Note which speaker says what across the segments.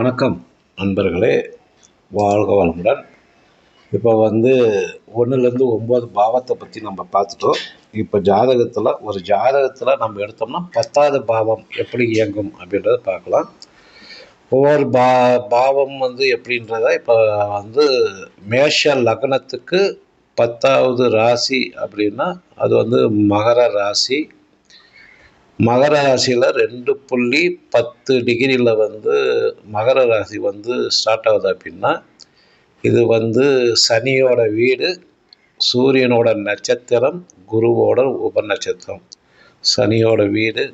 Speaker 1: வணக்கம் நண்பர்களே. வாழ்க வளமுடன். இப்போ வந்து ஒன்றுலேருந்து ஒம்பது பாவத்தை பற்றி நம்ம பார்த்துட்டோம். இப்போ ஜாதகத்தில் ஒரு ஜாதகத்தில் நம்ம எடுத்தோம்னா பத்தாவது பாவம் எப்படி இயங்கும் அப்படின்றத பார்க்கலாம். ஒவ்வொரு பா பாவம் வந்து எப்படின்றத இப்போ வந்து மேஷ லக்னத்துக்கு பத்தாவது ராசி அப்படின்னா அது வந்து மகர ராசி மகர ராசியில் ரெண்டு புள்ளி பத்து டிகிரியில் வந்து மகர ராசி வந்து ஸ்டார்ட் ஆகுது அப்படின்னா இது வந்து சனியோட வீடு சூரியனோட நட்சத்திரம் குருவோட உபநட்சத்திரம். சனியோட வீடு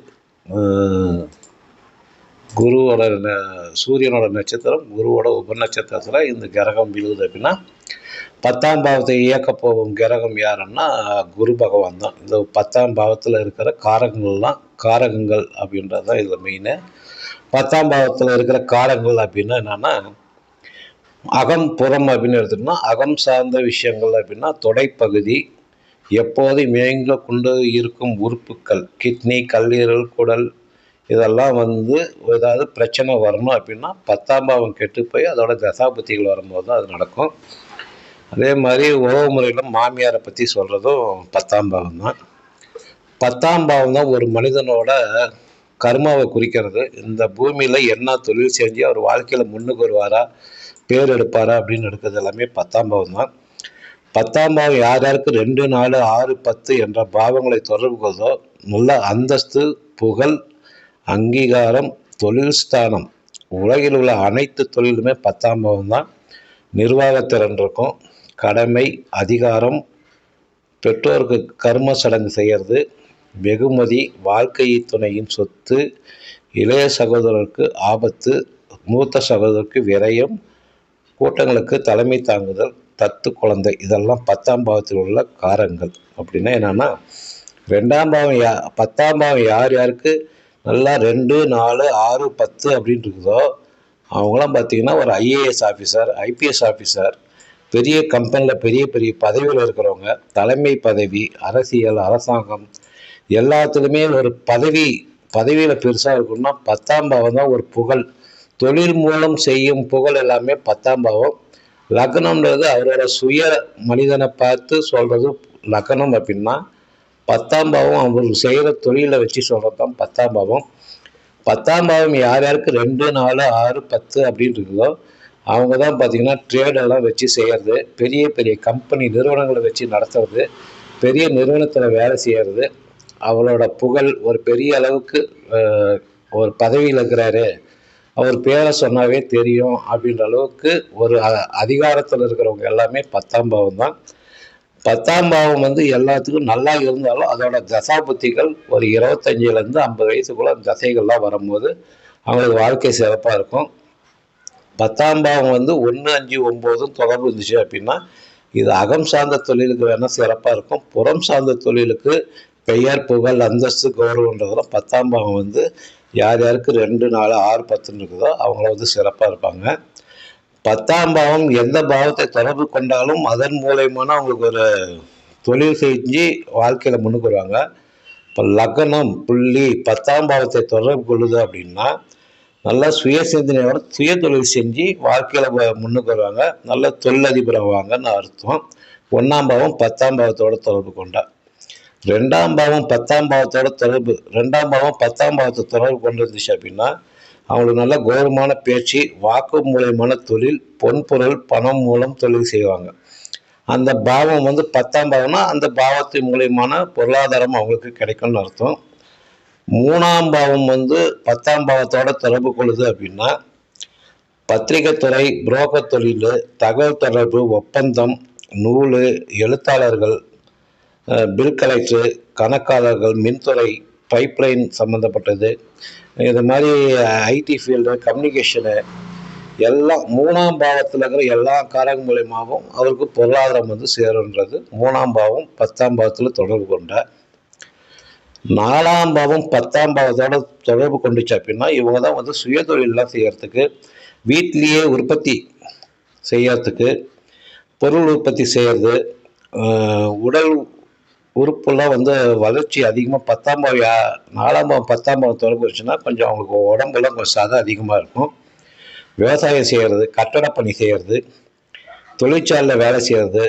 Speaker 1: குருவோட ந- சூரியனோட நட்சத்திரம் குருவோட உபநட்சத்திரத்தில் இந்த கிரகம் விழுகுது அப்படின்னா பத்தாம் பாவத்தை இயக்க போகும் கிரகம் யாருன்னா குரு பகவான் தான். இந்த பத்தாம் பாவத்தில் இருக்கிற காரகங்கள்லாம் காரகங்கள் அப்படின்றது தான் இதில் மெயினு பத்தாம் பாவத்தில் இருக்கிற காரகங்கள் அப்படின்னா என்னென்னா அகம் புறம் அப்படின்னு எடுத்துட்டோம்னா அகம் சார்ந்த விஷயங்கள் அப்படின்னா தொடைப்பகுதி எப்போதும் இயங்க கொண்டு இருக்கும் உறுப்புக்கள் கிட்னி கல்லீரல் குடல் இதெல்லாம் வந்து ஏதாவது பிரச்சனை வரணும் அப்படின்னா பத்தாம் பாவம் கெட்டு போய் அதோட தசாபுத்திகள் வரும்போது தான் அது நடக்கும். அதே மாதிரி உறவு முறையில் மாமியாரை பற்றி சொல்கிறதும் பத்தாம் பாவம் தான். பத்தாம் பாவம் தான் ஒரு மனிதனோட கர்மாவை குறிக்கிறது. இந்த பூமியில் என்ன தொழில் செஞ்சு அவர் வாழ்க்கையில் முன்னுக்கு வருவாரா பேர் எடுப்பாரா அப்படின்னு எடுக்கிறது எல்லாமே பத்தாம் பாவம் தான். பத்தாம் பாவம் யார் யாருக்கு ரெண்டு நாலு ஆறு பத்து என்ற பாவங்களை தொடர்பு கொள்வதோ நல்ல அந்தஸ்து புகழ் அங்கீகாரம் தொழில் ஸ்தானம் உலகில் உள்ள அனைத்து தொழிலுமே பத்தாம் பாவம் தான். நிர்வாகத்திறன் இருக்கும். கடமை அதிகாரம் பெற்றோருக்கு கர்ம சடங்கு செய்கிறது வெகுமதி வாழ்க்கை துணையின் சொத்து இளைய சகோதரருக்கு ஆபத்து மூத்த சகோதரருக்கு விரயம் கூட்டங்களுக்கு தலைமை தாங்குதல் தத்து குழந்தை இதெல்லாம் பத்தாம் பாவத்தில் உள்ள காரங்கள். அப்படின்னா என்னென்னா ரெண்டாம் பாவம் யா பத்தாம் பாவம் யார் யாருக்கு நல்லா ரெண்டு நாலு ஆறு பத்து அப்படின்னு இருக்குதோ அவங்களாம் பார்த்திங்கன்னா ஒரு ஐஏஎஸ் ஆஃபீஸர் ஐபிஎஸ் ஆஃபீஸர் பெரிய கம்பெனியில் பெரிய பெரிய பதவியில் இருக்கிறவங்க தலைமை பதவி அரசியல் அரசாங்கம் எல்லாத்துலேயுமே ஒரு பதவி பதவியில் பெருசாக இருக்கணும்னா பத்தாம் பாவம் தான் ஒரு புகழ். தொழில் மூலம் செய்யும் புகழ் எல்லாமே பத்தாம் பாவம். லக்னம்ன்றது அவரோட சுய மனிதனை பார்த்து சொல்கிறது லக்னம் அப்படின்னா பத்தாம் பாவம் அவர் செய்கிற தொழிலை வச்சு சொல்கிறது தான் பத்தாம் பாவம். பத்தாம் பாவம் யார் யாருக்கு? ரெண்டு நாலு ஆறு பத்து அப்படின்னு இருக்குதோ அவங்க தான் பார்த்திங்கன்னா ட்ரேடெல்லாம் வச்சு செய்கிறது பெரிய பெரிய கம்பெனி நிறுவனங்களை வச்சு நடத்துறது பெரிய நிறுவனத்தில் வேலை செய்கிறது அவளோட புகழ் ஒரு பெரிய அளவுக்கு ஒரு பதவியில் இருக்கிறாரு. அவர் பேரை சொன்னாவே தெரியும் அப்படின்ற அளவுக்கு ஒரு அ- அதிகாரத்தில் இருக்கிறவங்க எல்லாமே பத்தாம் பாவம் தான். பத்தாம் பாவம் வந்து எல்லாத்துக்கும் நல்லா இருந்தாலும் அதோட தசாபுத்திகள் ஒரு இருபத்தஞ்சிலேருந்து ஐம்பது வயசுக்குள்ள அந்த தசைகள்லாம் வரும்போது அவங்களுக்கு வாழ்க்கை சிறப்பாக இருக்கும். பத்தாம் பாவம் வந்து ஒன்று அஞ்சு ஒம்போதும் தொடர்பு இருந்துச்சு அப்படின்னா இது அகம் சார்ந்த தொழிலுக்கு வேணால் சிறப்பாக இருக்கும். புறம் சார்ந்த தொழிலுக்கு பெயர் புகழ் அந்தஸ்து கௌரவன்றதெல்லாம் பத்தாம் பாவம் வந்து யார் யாருக்கு ரெண்டு நாலு ஆறு பத்துன்னு இருக்குதோ அவங்கள வந்து சிறப்பாக இருப்பாங்க. பத்தாம் பாவம் எந்த பாவத்தை தொடர்பு கொண்டாலும் அதன் மூலயமான அவங்களுக்கு ஒரு தொழில் செஞ்சு வாழ்க்கையில் முன்னுக்கு வருவாங்க. இப்போ லக்னம் புள்ளி பத்தாம் பாவத்தை தொடர்பு கொள்ளுது அப்படின்னா நல்லா சுய சிந்தனையோட சுய தொழில் செஞ்சு வாழ்க்கையில் முன்னுக்கு வருவாங்க. நல்ல தொழிலதிபர் ஆவாங்கன்னு அர்த்தம். ஒன்றாம் பாவம் பத்தாம் பாவத்தோட தொடர்பு கொண்டா. ரெண்டாம் பாவம் பத்தாம் பாவத்தோட தொடர்பு ரெண்டாம் பாவம் பத்தாம் பாவத்தை தொடர்பு கொண்டு இருந்துச்சு அப்படின்னா அவங்களுக்கு நல்ல கௌரவமான பேச்சு வாக்கு மூலியமான தொழில் பொன்பொருள் பணம் மூலம் தொழில் செய்வாங்க. அந்த பாவம் வந்து பத்தாம் பாவம்னா அந்த பாவத்தின் மூலியமான பொருளாதாரம் அவங்களுக்கு கிடைக்கும்னு அர்த்தம். மூணாம் பாவம் வந்து பத்தாம் பாவத்தோட தொடர்பு கொள்ளுது அப்படின்னா பத்திரிகைத்துறை புரோக்கர் தொழில் தகவல் தொடர்பு ஒப்பந்தம் நூல் எழுத்தாளர்கள் பில் கலெக்டர் கணக்காளர்கள் மின்துறை பைப்லைன் சம்மந்தப்பட்டது இது மாதிரி ஐடி ஃபீல்டு கம்யூனிகேஷனு எல்லாம் மூணாம் பாவத்தில் இருக்கிற எல்லா காரங்க மூலியமாகவும் அவருக்கு பொருளாதாரம் வந்து சேருன்றது மூணாம் பாவம் பத்தாம் பாவத்தில் தொடர்பு கொண்ட நாலாம் பாவம் பத்தாம் பாவத்தோட தொடர்பு கொண்டுச்சு அப்படின்னா இவங்க தான் வந்து சுயதொழிலெலாம் செய்கிறதுக்கு வீட்லேயே உற்பத்தி செய்யறதுக்கு பொருள் உற்பத்தி செய்கிறது உடல் உறுப்புலாம் வந்து வளர்ச்சி அதிகமாக பத்தாம் பாவம் நாலாம் பாவம் பத்தாம் பாவம் தொடர்பு வச்சுன்னா கொஞ்சம் அவங்களுக்கு உடம்புலாம் கொஞ்சம் சதை அதிகமாக இருக்கும். விவசாயம் செய்கிறது கட்டட பணி செய்கிறது தொழிற்சாலையில் வேலை செய்கிறது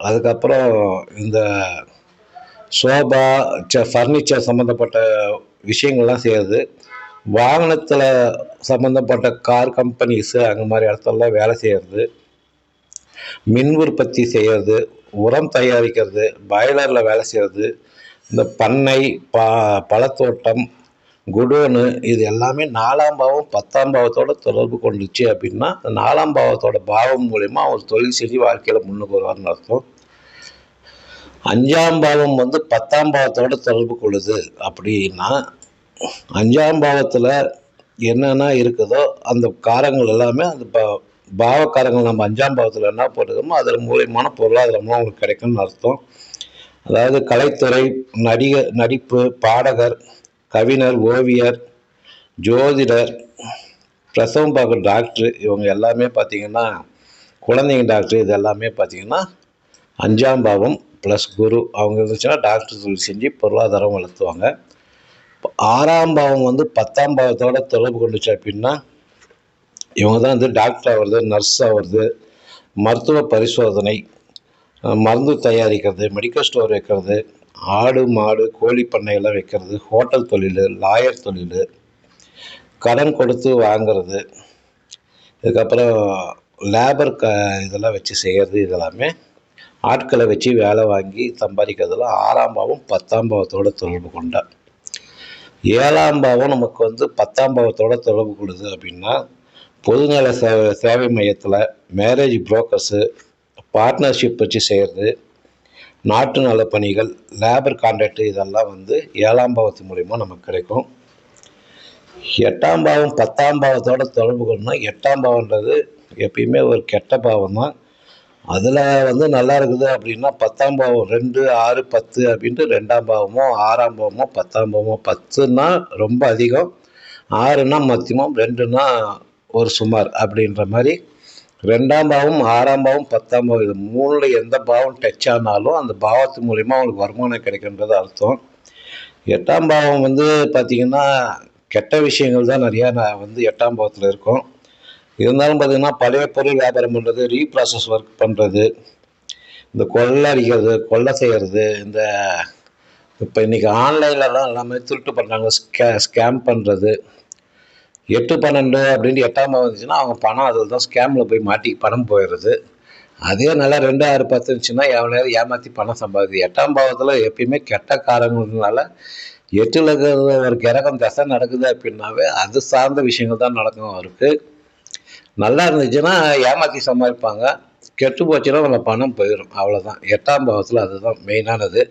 Speaker 1: அதுக்கப்புறம் இந்த சோபா ச ஃபர்னிச்சர் சம்மந்தப்பட்ட விஷயங்கள்லாம் செய்கிறது வாகனத்தில் சம்மந்தப்பட்ட கார் கம்பெனிஸு அந்த மாதிரி இடத்துலலாம் வேலை செய்கிறது மின் உற்பத்தி செய்கிறது உரம் தயாரிக்கிறது பாய்லரில் வேலை செய்கிறது இந்த பண்ணை பா பழத்தோட்டம் குடோனு இது எல்லாமே நாலாம் பாவம் பத்தாம் பாவத்தோட தொடர்பு கொண்டுச்சு அப்படின்னா அந்த நாலாம் பாவத்தோட பாவம் மூலயமா அவர் தொழில் செஞ்சு வாழ்க்கையில் முன்னுக்கு வருவார்னு அர்த்தம். அஞ்சாம் பாவம் வந்து பத்தாம் பாவத்தோட தொடர்பு கொள்ளுது அப்படின்னா அஞ்சாம் பாவத்தில் என்னென்ன இருக்குதோ அந்த காரங்கள் எல்லாமே அந்த பா பாவக்காரங்கள் நம்ம அஞ்சாம் பாவத்தில் என்ன போட்டுக்கிறோமோ அதன் மூலியமான பொருளாதாரமும் அவங்களுக்கு கிடைக்கும்னு அர்த்தம். அதாவது கலைத்துறை நடிகர் நடிப்பு பாடகர் கவிஞர் ஓவியர் ஜோதிடர் பிரசவம் பார்க்குற டாக்டர் இவங்க எல்லாமே பார்த்திங்கன்னா குழந்தைங்க டாக்டர் இது எல்லாமே பார்த்திங்கன்னா அஞ்சாம் பாவம் ப்ளஸ் குரு அவங்க இருந்துச்சுன்னா டாக்டர் தொழில் செஞ்சு பொருளாதாரம் வளர்த்துவாங்க. ஆறாம் பாவம் வந்து பத்தாம் பாவத்தோட தொடர்பு கொண்டுச்சு அப்படின்னா இவங்க தான் வந்து டாக்டர் ஆகிறது நர்ஸ் ஆகிறது மருத்துவ பரிசோதனை மருந்து தயாரிக்கிறது மெடிக்கல் ஸ்டோர் வைக்கிறது ஆடு மாடு கோழி பண்ணையெல்லாம் வைக்கிறது ஹோட்டல் தொழில் லாயர் தொழில் கடன் கொடுத்து வாங்கிறது இதுக்கப்புறம் லேபர் க இதெல்லாம் வச்சு செய்கிறது இதெல்லாமே ஆட்களை வச்சு வேலை வாங்கி சம்பாதிக்கிறதுல ஆறாம் பாவம் பத்தாம் பாவத்தோடு தொடர்பு கொண்டார். ஏழாம் பாவம் நமக்கு வந்து பத்தாம் பாவத்தோட தொடர்பு கொடுது அப்படின்னா பொதுநல சேவை சேவை மையத்தில் மேரேஜ் புரோக்கர்ஸு பார்ட்னர்ஷிப் வச்சு செய்கிறது நாட்டு நல பணிகள் லேபர் கான்ட்ராக்ட் இதெல்லாம் வந்து ஏழாம் பாவத்து மூலிமா நமக்கு கிடைக்கும். எட்டாம் பாவம் பத்தாம் பாவத்தோட தொடர்பு கொள்ளணும் எட்டாம் பாவன்றது எப்பயுமே ஒரு கெட்ட பாவம் தான் அதில் வந்து நல்லா இருக்குது அப்படின்னா பத்தாம் பாவம் ரெண்டு ஆறு பத்து அப்படின்ட்டு ரெண்டாம் பாவமோ ஆறாம் பாவமோ பத்தாம் பாவமோ பத்துன்னா ரொம்ப அதிகம் ஆறுனா மத்தியமம் ரெண்டுனா ஒரு சுமார் அப்படின்ற மாதிரி. ரெண்டாம் பாவம் ஆறாம் பாவம் பத்தாம் பாவம் இது மூணில் எந்த பாவம் டச் ஆனாலும் அந்த பாவத்து மூலிமா அவங்களுக்கு வருமானம் கிடைக்குன்றது அர்த்தம். எட்டாம் பாவம் வந்து பார்த்திங்கன்னா கெட்ட விஷயங்கள் தான் நிறையா நான் வந்து எட்டாம் பாவத்தில் இருக்கும். இருந்தாலும் பார்த்திங்கன்னா பழைய பொருள் வியாபாரம் பண்ணுறது ரீப்ராசஸ் ஒர்க் பண்ணுறது இந்த கொள்ளை அடிக்கிறது கொள்ளை செய்கிறது இந்த இப்போ இன்றைக்கி ஆன்லைன்லலாம் எல்லாமே திருட்டு பண்ணுறாங்க ஸ்கே ஸ்கேம் பண்ணுறது எட்டு பன்னெண்டு அப்படின்ட்டு எட்டாம் வந்துச்சுன்னா இருந்துச்சுன்னா அவங்க பணம் அதில் தான் ஸ்கேமில் போய் மாட்டி பணம் போயிடுது அதே நல்லா ரெண்டு ஆறு பத்து இருந்துச்சுன்னா எவ்வளோ ஏமாற்றி பணம் சம்பாதிது எட்டாம் பாவத்தில் எப்பயுமே கெட்ட காரங்கிறதுனால எட்டில் இருக்கிற ஒரு கிரகம் தசை நடக்குது அப்படின்னாவே அது சார்ந்த விஷயங்கள் தான் நடக்கும் அவருக்கு. நல்லா இருந்துச்சுன்னா ஏமாற்றி சமாளிப்பாங்க கெட்டு போச்சுன்னா நம்ம பணம் போயிடும் அவ்வளோதான் எட்டாம் பாவத்தில் அதுதான் மெயினானது.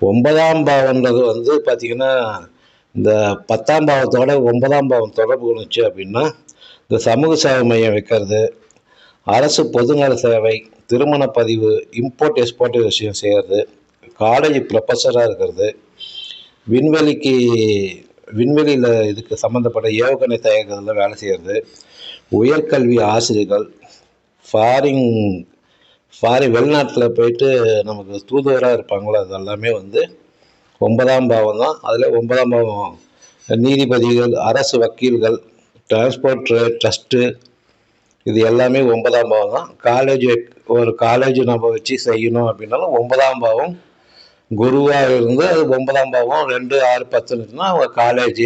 Speaker 1: ஒன்பதாம் பாவன்றது வந்து பார்த்திங்கன்னா இந்த பத்தாம் பாவத்தோட ஒன்பதாம் பாவம் தொடர்பு கொண்டுச்சு அப்படின்னா இந்த சமூக சேவை மையம் வைக்கிறது அரசு பொதுநல சேவை திருமண பதிவு இம்போர்ட் எக்ஸ்போர்ட் விஷயம் செய்கிறது காலேஜ் ப்ரொஃபஸராக இருக்கிறது விண்வெளிக்கு விண்வெளியில் இதுக்கு சம்மந்தப்பட்ட ஏவுகணை தயாரிக்கிறதுல வேலை செய்கிறது உயர்கல்வி ஆசிரியர்கள் ஃபாரின் ஃபாரின் வெளிநாட்டில் போயிட்டு நமக்கு தூதுவராக இருப்பாங்களோ அது எல்லாமே வந்து ஒன்பதாம் பாவம் தான். அதில் ஒன்பதாம் பாவம் நீதிபதிகள் அரசு வக்கீல்கள் டிரான்ஸ்போர்ட் ட்ரஸ்ட்டு இது எல்லாமே ஒன்பதாம் பாவம் தான். காலேஜ் ஒரு காலேஜ் நம்ம வச்சு செய்யணும் அப்படின்னாலும் ஒன்பதாம் பாவம் குருவாக இருந்து அது ஒன்பதாம் பாவம் ரெண்டு ஆறு பத்து இருந்துச்சுன்னா அவங்க காலேஜ்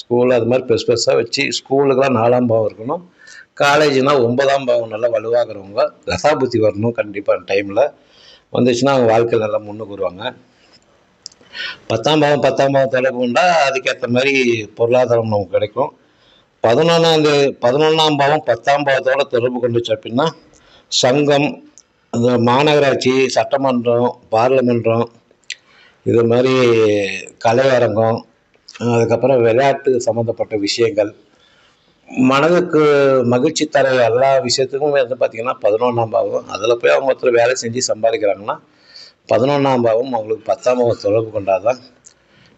Speaker 1: ஸ்கூல் அது மாதிரி பெருசு பெருசாக வச்சு ஸ்கூலுக்கெல்லாம் நாலாம் பாவம் இருக்கணும். காலேஜ்னா ஒன்பதாம் பாவம் நல்லா வலுவாகிறவங்க ரசாபுத்தி வரணும் கண்டிப்பாக டைமில் வந்துச்சுன்னா அவங்க வாழ்க்கையில் நல்லா முன்னுக்கு வருவாங்க. பத்தாம் பாவம் பத்தாம் பாவம் தொடர்பு அதுக்கேற்ற மாதிரி பொருளாதாரம் நமக்கு கிடைக்கும். பதினொன்றாம் பதினொன்றாம் பாவம் பத்தாம் பாவத்தோட தொடர்பு கொண்டுச்சு அப்படின்னா சங்கம் அந்த மாநகராட்சி சட்டமன்றம் பார்லமென்றம் இது மாதிரி கலையரங்கம் அதுக்கப்புறம் விளையாட்டு சம்மந்தப்பட்ட விஷயங்கள். மனதுக்கு மகிழ்ச்சி தர எல்லா விஷயத்துக்கும் வந்து பார்த்திங்கன்னா பதினொன்றாம் பாவம் அதில் போய் அவங்க ஒருத்தர் வேலை செஞ்சு சம்பாதிக்கிறாங்கன்னா பதினொன்றாம் பாவம் அவங்களுக்கு பத்தாம் பாவம் தொடர்பு கொண்டாதான்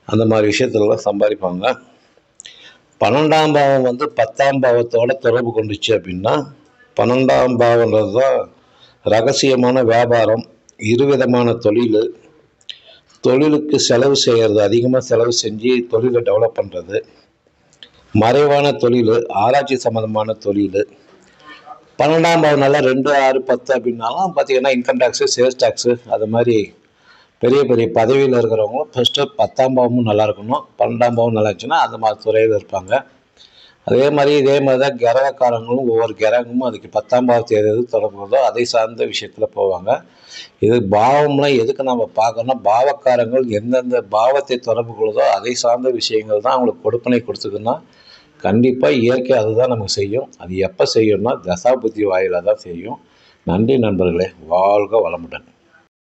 Speaker 1: அந்த மாதிரி விஷயத்துலலாம் சம்பாதிப்பாங்க. பன்னெண்டாம் பாவம் வந்து பத்தாம் பாவத்தோட தொடர்பு கொண்டுச்சு அப்படின்னா பன்னெண்டாம் பாவன்றது தான் ரகசியமான வியாபாரம் இருவிதமான தொழில் தொழிலுக்கு செலவு செய்கிறது அதிகமாக செலவு செஞ்சு தொழிலை டெவலப் பண்ணுறது மறைவான தொழில் ஆராய்ச்சி சம்மந்தமான தொழில். பன்னெண்டாம் பாவம் நல்லா ரெண்டு ஆறு பத்து அப்படின்னாலும் பார்த்தீங்கன்னா இன்கம் டேக்ஸு சேல்ஸ் டேக்ஸு அது மாதிரி பெரிய பெரிய பதவியில் இருக்கிறவங்க ஃபஸ்ட்டு பத்தாம் பாவமும் நல்லா இருக்கணும். பன்னெண்டாம் பாவம் நல்லா இருந்துச்சுன்னா அந்த மாதிரி துறையில் இருப்பாங்க. அதே மாதிரி இதே மாதிரி தான் கிரகக்காரங்களும் ஒவ்வொரு கிரகமும் அதுக்கு பத்தாம் பாவத்தை எது எது தொடர்புதோ அதை சார்ந்த விஷயத்தில் போவாங்க. இது பாவம்லாம் எதுக்கு நம்ம பார்க்கணும்னா பாவக்காரங்கள் எந்தெந்த பாவத்தை தொடர்பு கொள்ளுதோ அதை சார்ந்த விஷயங்கள் தான் அவங்களுக்கு கொடுப்பனை கொடுத்துக்குன்னா கண்டிப்பாக இயற்கை அதுதான் நமக்கு செய்யும். அது எப்போ செய்யும்னா தசாபுத்தி வாயிலாக தான் செய்யும். நன்றி நண்பர்களே வாழ்க வளமுடன்.